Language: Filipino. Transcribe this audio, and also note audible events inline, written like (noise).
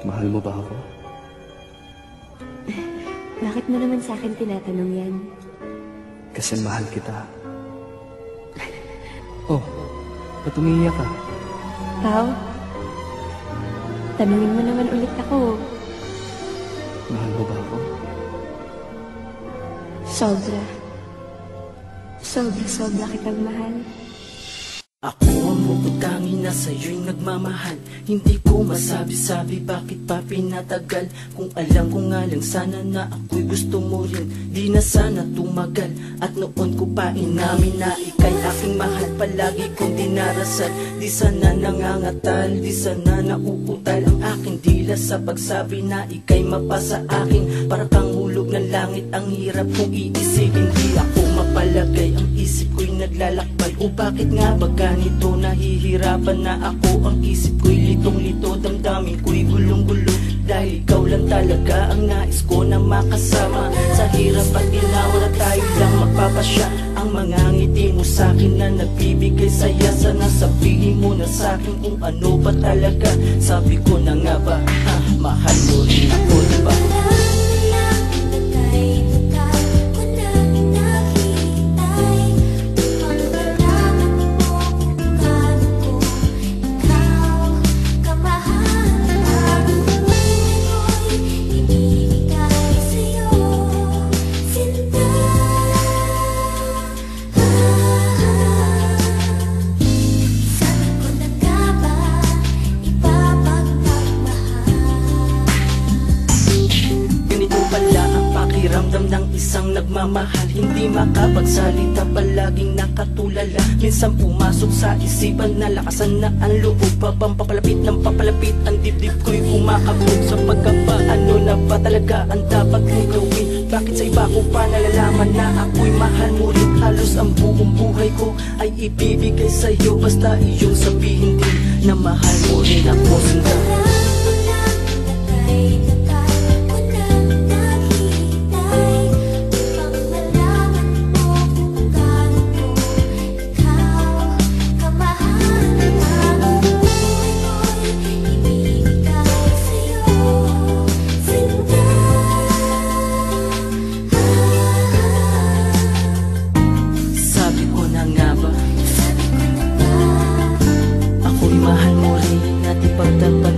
Mahal mo ba ako? (laughs) Bakit mo naman sa akin tinatanong yan? Kasi mahal kita. Oh, ba't umiiyak ka? Pao? Tanungin mo naman ulit ako. Mahal mo ba ako? Sobra. Sobra-sobra kitang mahal. Ako ang bubutangin na sa'yo'y nagmamahal. Hindi ko masabi-sabi bakit pa pinatagal. Kung alam ko nga lang sana na ako'y gusto mo rin. Di na sana tumagal. At noon ko pa inamin na ikay aking mahal. Palagi kong dinarasal. Di sana nangangatal. Di sana nauutal ang aking dila Sa pagsabi na ikay mapasa akin. Para kang hulog ng langit. Ang hirap kong iisipin Mapalagay Ang isip ko'y naglalakbay. O bakit nga ba ganito? Nahihirapan na ako. Ang isip ko'y litong-lito. Damdamin ko'y gulong-gulo. Dahil ikaw lang talaga Ang nais ko na makasama. Sa hirap at ginawa na tayo lang magpapasya. Ang mga ngiti mo sa'kin Na nagbibigay saya. Sana sabihin mo na sa'kin Kung ano ba talaga. Sabi ko na nga ba ah, Mahal mo rin ako diba pala ang pakiramdam ng isang nagmamahal. Hindi makapagsalita, palaging nakatulala. Minsan pumasok sa isipan na lakasan na ang loob. Babang papalapit ng papalapit, ang dibdib ko'y kumakabog Sa pagkaba, ano na ba talaga ang dapat kong gawin? Bakit sa iba ko pa nalalaman na ako'y mahal? Mo rin Halos ang buong buhay ko ay ibibigay sa'yo. Basta iyong sabihin din na mahal mo rin ako ba